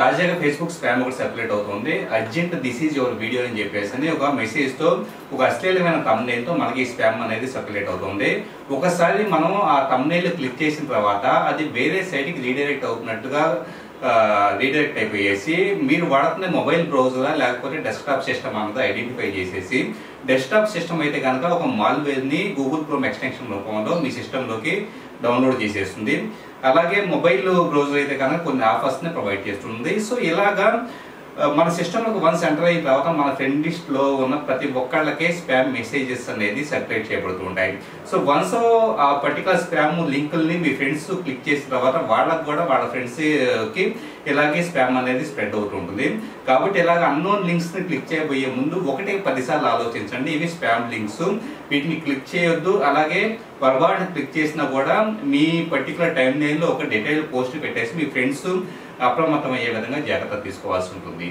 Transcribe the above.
తాజాగా Facebook scam ఒకటి circulate అవుతుంది. Urgent this is your video అని చెప్పేసి అని ఒక మెసేజ్తో ఒక అశ్లీలమైన thumbnail తో మనకి ఈ స్పామ్ అనేది సర్క్యులేట్ అవుతుంది. ఒకసారి మనం ఆ తమ్నేల్ క్లిక్ చేసిన తర్వాత అది వేరే సైట్కి రీడైరెక్ట్ అవుతున్నట్టుగా రీడైరెక్ట్ అయిపోయేసి మీరు వాడుతున్న మొబైల్ బ్రౌజర్ లేకపోతే డెస్క్టాప్ సిస్టమ్ అన్నది ఐడెంటిఫై చేసేసి డెస్క్టాప్ సిస్టమ్ అయితే కనుక ఒక మాల్వేర్ని గూగుల్ క్రోమ్ ఎక్స్టెన్షన్ రూపంలో మీ సిస్టంలోకి డౌన్లోడ్ చేసేస్తుంది. అలాగే మొబైల్ బ్రౌజర్ అయితే కనుక కొన్ని ఆఫర్స్ని ప్రొవైడ్ చేస్తుంది. సో ఇలాగా మన సిస్టంలోకి వన్స్ ఎంటర్ అయిన తర్వాత మన ఫ్రెండ్ లిస్ట్లో ఉన్న ప్రతి ఒక్కళ్ళకే స్పామ్ మెసేజెస్ అనేది సెపరేట్ చేయబడుతూ ఉంటాయి. సో వన్స్ ఆ పర్టికులర్ స్పామ్ లింకుల్ని మీ ఫ్రెండ్స్ క్లిక్ చేసిన తర్వాత వాళ్ళకు కూడా వాళ్ళ ఫ్రెండ్స్కి ఇలాగే స్పామ్ అనేది స్ప్రెడ్ అవుతూ ఉంటుంది. కాబట్టి ఇలాగ అన్నోన్ లింక్స్ని క్లిక్ చేయబోయే ముందు ఒకటి పదిసార్లు ఆలోచించండి. ఇవి స్పామ్ లింక్స్ వీటిని క్లిక్ చేయొద్దు. అలాగే పొరపాటు క్లిక్ చేసినా కూడా మీ పర్టికులర్ టైం లైన్లో ఒక డీటెయిల్ పోస్ట్ పెట్టేసి మీ ఫ్రెండ్స్ అప్రమత్తం అయ్యే విధంగా జాగ్రత్త తీసుకోవాల్సి ఉంటుంది.